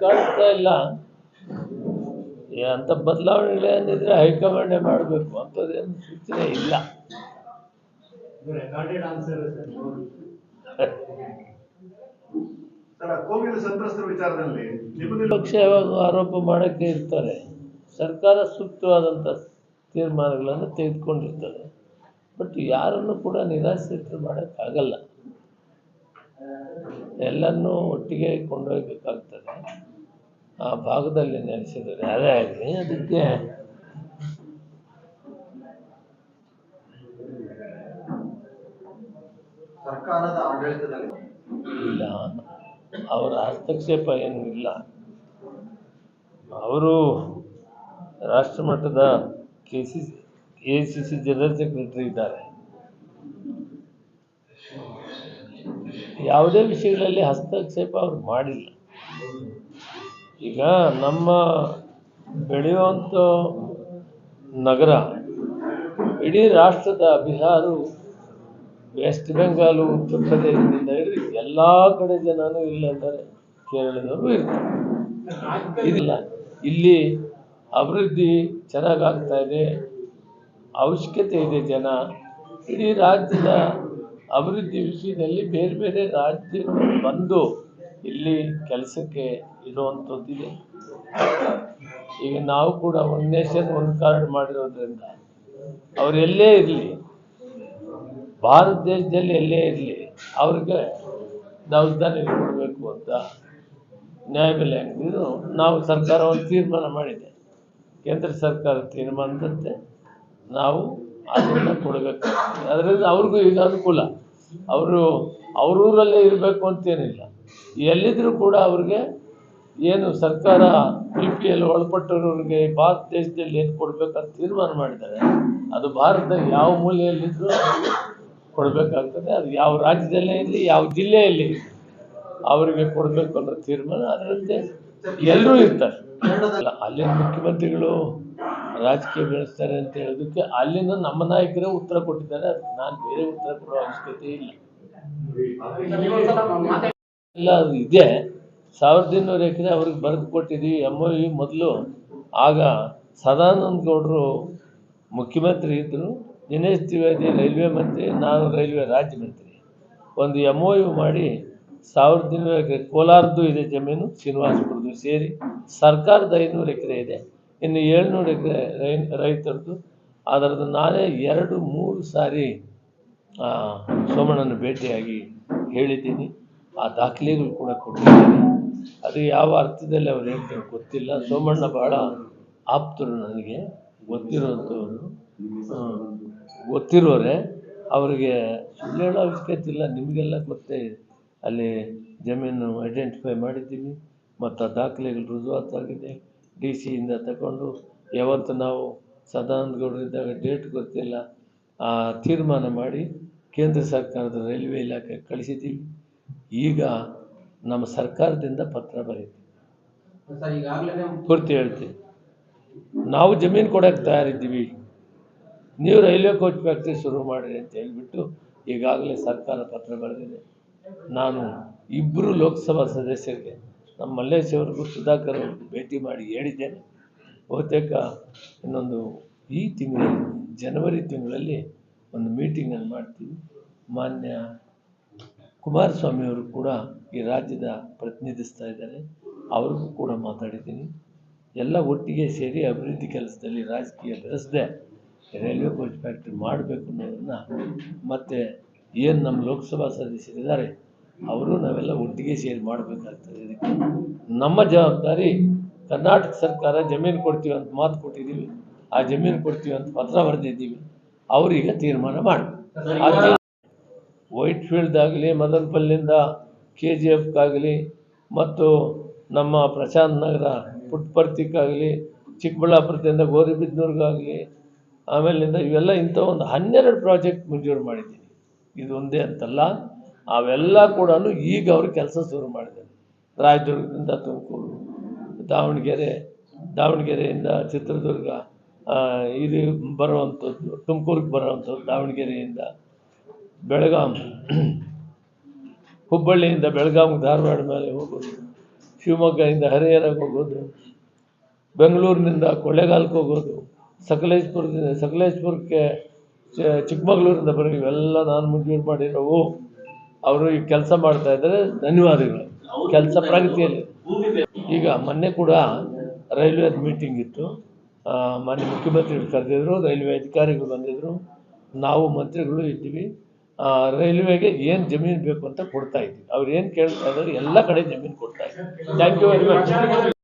ಕಾಣಿಸ್ತಾ ಇಲ್ಲ. ಅಂತ ಅಂಥ ಬದಲಾವಣೆಗಳೇನಿದ್ರೆ ಹೈಕಮಾಂಡೇ ಮಾಡಬೇಕು. ಅಂಥದ್ದೇನು ಸೂಚನೆ ಇಲ್ಲ. Recorded answer sir. Sir Covid ಸಂತ್ರಸ್ತರ ವಿಚಾರದಲ್ಲಿ ನಿಮ್ಮದು ಪಕ್ಷ ಯಾವಾಗ ಆರೋಪ ಮಾಡೋಕ್ಕೆ ಇರ್ತಾರೆ. ಸರ್ಕಾರ ಸೂಕ್ತವಾದಂಥ ತೀರ್ಮಾನಗಳನ್ನು ತೆಗೆದುಕೊಂಡಿರ್ತದೆ. ಬಟ್ ಯಾರನ್ನು ಕೂಡ ನಿರಾಶ್ರಿತರು ಮಾಡೋಕ್ಕಾಗಲ್ಲ. ಎಲ್ಲನ್ನೂ ಒಟ್ಟಿಗೆ ಕೊಂಡೊಯ್ಬೇಕಾಗ್ತದೆ. ಆ ಭಾಗದಲ್ಲಿ ನೆಲೆಸಿದ್ದಾರೆ. ಅದೇ ಆಗಲಿ ಅದಕ್ಕೆ ಇಲ್ಲ ಅವರ ಹಸ್ತಕ್ಷೇಪ ಏನೂ ಇಲ್ಲ. ಅವರು ರಾಷ್ಟ್ರಮಟ್ಟದ K C A C C general secretary ಇದ್ದಾರೆ. ಯಾವುದೇ ವಿಷಯಗಳಲ್ಲಿ ಹಸ್ತಕ್ಷೇಪ ಅವರು ಮಾಡಿಲ್ಲ. ಈಗ ನಮ್ಮ ಬೆಳೆಯುವಂಥ ನಗರ, ಇಡೀ ರಾಷ್ಟ್ರದ ಬಿಹಾರು ವೆಸ್ಟ್ ಬೆಂಗಾಲು ಉತ್ತರ ಪ್ರದೇಶದಿಂದ ಹಿಡಿದು ಎಲ್ಲ ಕಡೆ ಜನನೂ ಇಲ್ಲ ಅಂದರೆ ಕೇರಳದವರು ಇರ್ತಾರೆ ಇಲ್ಲ ಇಲ್ಲಿ ಅಭಿವೃದ್ಧಿ ಚೆನ್ನಾಗಾಗ್ತಾ ಇದೆ, ಅವಶ್ಯಕತೆ ಇದೆ ಜನ. ಇಡೀ ರಾಜ್ಯದ ಅಭಿವೃದ್ಧಿ ವಿಷಯದಲ್ಲಿ ಬೇರೆ ಬೇರೆ ರಾಜ್ಯಗಳು ಬಂದು ಇಲ್ಲಿ ಕೆಲಸಕ್ಕೆ ಇರುವಂಥದ್ದಿದೆ ಈಗ ನಾವು ಕೂಡ ಒಂದು ನೇಷನ್ ಒಂದು ಕಾರ್ಡ್ ಮಾಡಿರೋದ್ರಿಂದ ಅವ್ರು ಎಲ್ಲೇ ಇರಲಿ. ಭಾರತ ದೇಶದಲ್ಲಿ ಎಲ್ಲೇ ಇರಲಿ, ಅವ್ರಿಗೆ ದೌರ್ಜನ್ಯ ಕೊಡಬೇಕು ಅಂತ ನ್ಯಾಯಬೆಲೆ ಇದು ನಾವು ಸರ್ಕಾರ ಒಂದು ತೀರ್ಮಾನ ಮಾಡಿದೆ. ಕೇಂದ್ರ ಸರ್ಕಾರ ತೀರ್ಮಾನದಂತೆ ನಾವು ಅದನ್ನು ಕೊಡಬೇಕು. ಅದರಿಂದ ಅವ್ರಿಗೂ ಈಗ ಅನುಕೂಲ. ಅವರು ಅವರೂರಲ್ಲೇ ಇರಬೇಕು ಅಂತೇನಿಲ್ಲ. ಎಲ್ಲಿದ್ದರೂ ಕೂಡ ಅವ್ರಿಗೆ ಏನು ಸರ್ಕಾರ ಬಿ ಪಿ ಎಲ್ ಒಳಪಟ್ಟಿರೋರಿಗೆ ಭಾರತ ದೇಶದಲ್ಲಿ ಏನು ಕೊಡಬೇಕಂತ ತೀರ್ಮಾನ ಮಾಡಿದ್ದಾರೆ, ಅದು ಭಾರತದ ಯಾವ ಮೂಲೆಯಲ್ಲಿದ್ದರೂ ಕೊಡಬೇಕಾಗ್ತದೆ, ಅದು ಯಾವ ರಾಜ್ಯದಲ್ಲೇ ಇರಲಿ, ಯಾವ ಜಿಲ್ಲೆಯಲ್ಲಿ ಅವರಿಗೆ ಕೊಡಬೇಕು ಅನ್ನೋ ತೀರ್ಮಾನ ಅದರಂತೆ ಎಲ್ಲರೂ ಇರ್ತಾರೆ. ಅಲ್ಲ ಅಲ್ಲಿನ ಮುಖ್ಯಮಂತ್ರಿಗಳು ರಾಜಕೀಯ ಬೆಳೆಸ್ತಾರೆ ಅಂತ ಹೇಳೋದಕ್ಕೆ ಅಲ್ಲಿನ ನಮ್ಮ ನಾಯಕರೇ ಉತ್ತರ ಕೊಟ್ಟಿದ್ದಾರೆ, ಅದಕ್ಕೆ ನಾನು ಬೇರೆ ಉತ್ತರ ಕೊಡೋ ಅವಶ್ಯಕತೆ ಇಲ್ಲ. ಎಲ್ಲ ಇದೆ. ಸಾವಿರದ ಇನ್ನೂರು ಎಕರೆ ಅವ್ರಿಗೆ ಬರೆದು ಕೊಟ್ಟಿದ್ದೀವಿ ಎಂ ಒ ಯು ಮೊದಲು ಆಗ ಸದಾನಂದ ಗೌಡರು ಮುಖ್ಯಮಂತ್ರಿ ಇದ್ದರು ದಿನೇಶ್ ತ್ರಿವೇದಿ ರೈಲ್ವೆ ಮಂತ್ರಿ, ನಾನು ರೈಲ್ವೆ ರಾಜ್ಯ ಮಂತ್ರಿ. ಒಂದು ಎಂ ಒ ಯು ಮಾಡಿ ಸಾವಿರದ ಇನ್ನೂರು ಎಕರೆ ಕೋಲಾರದ್ದು ಇದೆ ಜಮೀನು ಶ್ರೀನಿವಾಸಪುರದ್ದು ಸೇರಿ. ಸರ್ಕಾರದ ಐನೂರು ಎಕರೆ ಇದೆ. ಇನ್ನು ಏಳ್ನೂರು ಎಕರೆ ರೈ ರೈತರದ್ದು. ಅದರದ್ದು ನಾನೇ ಎರಡು, ಮೂರು ಸಾರಿ ಸೋಮಣ್ಣನ ಭೇಟಿಯಾಗಿ ಹೇಳಿದ್ದೀನಿ. ಆ ದಾಖಲೆಗಳು ಕೂಡ ಕೊಟ್ಟಿದ್ದೀನಿ. ಅದು ಯಾವ ಅರ್ಥದಲ್ಲಿ ಅವ್ರು ಹೇಳ್ತಾರೆ ಗೊತ್ತಿಲ್ಲ. ಸೋಮಣ್ಣ ಬಹಳ ಆಪ್ತರು ನನಗೆ. ಗೊತ್ತಿರೋಂಥವ್ರು. ಗೊತ್ತಿರೋರೇ. ಅವರಿಗೆ ಸುಳ್ಳು ಹೇಳೋ ಅವಶ್ಯಕತೆ ಇಲ್ಲ. ನಿಮಗೆಲ್ಲ ಮತ್ತೆ ಅಲ್ಲಿ ಜಮೀನು ಐಡೆಂಟಿಫೈ ಮಾಡಿದ್ದೀವಿ. ಮತ್ತು ಆ ದಾಖಲೆಗಳು ರುಜುವಾತಾಗಿದೆ ಡಿ ಸಿಯಿಂದ ತಗೊಂಡು ಯಾವತ್ತು ನಾವು ಸದಾನಂದ ಇದ್ದಾಗ ಡೇಟ್ ಗೊತ್ತಿಲ್ಲ. ಆ ತೀರ್ಮಾನ ಮಾಡಿ ಕೇಂದ್ರ ಸರ್ಕಾರದ ರೈಲ್ವೆ ಇಲಾಖೆಗೆ ಕಳಿಸಿದ್ದೀವಿ. ಈಗ ನಮ್ಮ ಸರ್ಕಾರದಿಂದ ಪತ್ರ ಬರೀತೀವಿ. ಪೂರ್ತಿ ಹೇಳ್ತೀವಿ. ನಾವು ಜಮೀನು ಕೊಡೋಕ್ಕೆ ತಯಾರಿದ್ದೀವಿ. ನೀವು ರೈಲ್ವೆ ಕೋಚ್ ಫ್ಯಾಕ್ಟ್ರಿ ಶುರು ಮಾಡಿರಿ ಅಂತ ಹೇಳಿಬಿಟ್ಟು ಈಗಾಗಲೇ ಸರ್ಕಾರ ಪತ್ರ ಬರೆದಿದೆ. ನಾನು ಇಬ್ಬರು ಲೋಕಸಭಾ ಸದಸ್ಯರಿಗೆ ನಮ್ಮ ಮಲ್ಲೇಶ್ ಅವ್ರಿಗೂ ಸುಧಾಕರ್ ಅವ್ರಿಗೂ ಭೇಟಿ ಮಾಡಿ ಹೇಳಿದ್ದೇನೆ. ಬಹುತೇಕ ಇನ್ನೊಂದು ಈ ತಿಂಗಳಲ್ಲಿ ಜನವರಿ ತಿಂಗಳಲ್ಲಿ ಒಂದು ಮೀಟಿಂಗನ್ನು ಮಾಡ್ತೀವಿ. ಮಾನ್ಯ ಕುಮಾರಸ್ವಾಮಿ ಅವರು ಕೂಡ ಈ ರಾಜ್ಯದ ಪ್ರತಿನಿಧಿಸ್ತಾ ಇದ್ದಾರೆ. ಅವ್ರಿಗೂ ಕೂಡ ಮಾತಾಡಿದ್ದೀನಿ. ಎಲ್ಲ ಒಟ್ಟಿಗೆ ಸೇರಿ ಅಭಿವೃದ್ಧಿ ಕೆಲಸದಲ್ಲಿ ರಾಜಕೀಯ ಬೆಳೆಸದೆ ರೈಲ್ವೆ ಕೋಚ್ ಫ್ಯಾಕ್ಟ್ರಿ ಮಾಡಬೇಕು ಅನ್ನೋದನ್ನು ಮತ್ತು ಏನು ನಮ್ಮ ಲೋಕಸಭಾ ಸದಸ್ಯರಿದ್ದಾರೆ, ಅವರು ನಾವೆಲ್ಲ ಒಟ್ಟಿಗೆ ಸೇರಿ ಮಾಡಬೇಕಾಗ್ತದೆ. ಇದಕ್ಕೆ ನಮ್ಮ ಜವಾಬ್ದಾರಿ ಕರ್ನಾಟಕ ಸರ್ಕಾರ ಜಮೀನು ಕೊಡ್ತೀವಿ ಅಂತ ಮಾತು ಕೊಟ್ಟಿದ್ದೀವಿ. ಆ ಜಮೀನು ಕೊಡ್ತೀವಿ ಅಂತ ಪತ್ರ ಬರೆದಿದ್ದೀವಿ. ಅವರೀಗ ತೀರ್ಮಾನ ಮಾಡಬೇಕು. ವೈಟ್ ಫೀಲ್ಡ್ದಾಗಲಿ ಮದನಪಲ್ಲಿಂದ ಕೆ ಜಿ ಎಫ್ಗಾಗಲಿ ಮತ್ತು ನಮ್ಮ ಪ್ರಶಾಂತ್ ನಗರ ಪುಟ್ಪರ್ತಿಗಾಗಲಿ, ಚಿಕ್ಕಬಳ್ಳಾಪುರದಿಂದ ಗೌರಿಬಿದನೂರಿಗಾಗಲಿ, ಆಮೇಲಿಂದ ಇವೆಲ್ಲ ಇಂಥ ಒಂದು ಹನ್ನೆರಡು ಪ್ರಾಜೆಕ್ಟ್ ಮಂಜೂರು ಮಾಡಿದ್ದೀನಿ. ಇದು ಒಂದೇ ಅಂತಲ್ಲ, ಅವೆಲ್ಲ ಕೂಡ ಈಗ ಅವರು ಕೆಲಸ ಶುರು ಮಾಡಿದ್ದಾರೆ. ರಾಯದುರ್ಗದಿಂದ ತುಮಕೂರು, ದಾವಣಗೆರೆ, ದಾವಣಗೆರೆಯಿಂದ ಚಿತ್ರದುರ್ಗ ಇದು ಬರುವಂಥದ್ದು, ತುಮಕೂರಿಗೆ ಬರುವಂಥದ್ದು, ದಾವಣಗೆರೆಯಿಂದ ಬೆಳಗಾಂ. ಹುಬ್ಬಳ್ಳಿಯಿಂದ ಬೆಳಗಾಂ ಧಾರವಾಡ ಮೇಲೆ ಹೋಗೋದು. ಶಿವಮೊಗ್ಗದಿಂದ ಹರಿಹರಕ್ಕೆ ಹೋಗೋದು. ಬೆಂಗಳೂರಿನಿಂದ ಕೊಳ್ಳೇಗಾಲಕ್ಕೆ ಹೋಗೋದು. ಸಕಲೇಶ್ಪುರದಿಂದ, ಸಕಲೇಶ್ಪುರಕ್ಕೆ ಚಿಕ್ಕಮಗಳೂರಿಂದ ಬರೋ ಇವೆಲ್ಲ ನಾನು ಮಂಜೂರು ಮಾಡಿರೋವು. ಅವರು ಈ ಕೆಲಸ ಮಾಡ್ತಾ ಇದ್ದಾರೆ. ಧನ್ಯವಾದಗಳು. ಕೆಲಸ ಪ್ರಗತಿಯಲ್ಲಿ. ಈಗ ಮೊನ್ನೆ ಕೂಡ ರೈಲ್ವೆ ಮೀಟಿಂಗ್ ಇತ್ತು. ಮಾನ್ಯ ಮುಖ್ಯಮಂತ್ರಿಗಳು ಕರೆದಿದ್ರು, ರೈಲ್ವೆ ಅಧಿಕಾರಿಗಳು ಬಂದಿದ್ದರು ನಾವು ಮಂತ್ರಿಗಳು ಇದ್ದೀವಿ. ರೈಲ್ವೆಗೆ ಏನು ಜಮೀನು ಬೇಕು ಅಂತ ಕೊಡ್ತಾ ಇದ್ದೀವಿ. ಅವ್ರು ಏನು ಕೇಳ್ತಾ ಇದ್ದಾರೆ ಎಲ್ಲ ಕಡೆ ಜಮೀನು ಕೊಡ್ತಾ ಇದ್ದೀವಿ ಥ್ಯಾಂಕ್ ಯು ವೆರಿ ಮಚ್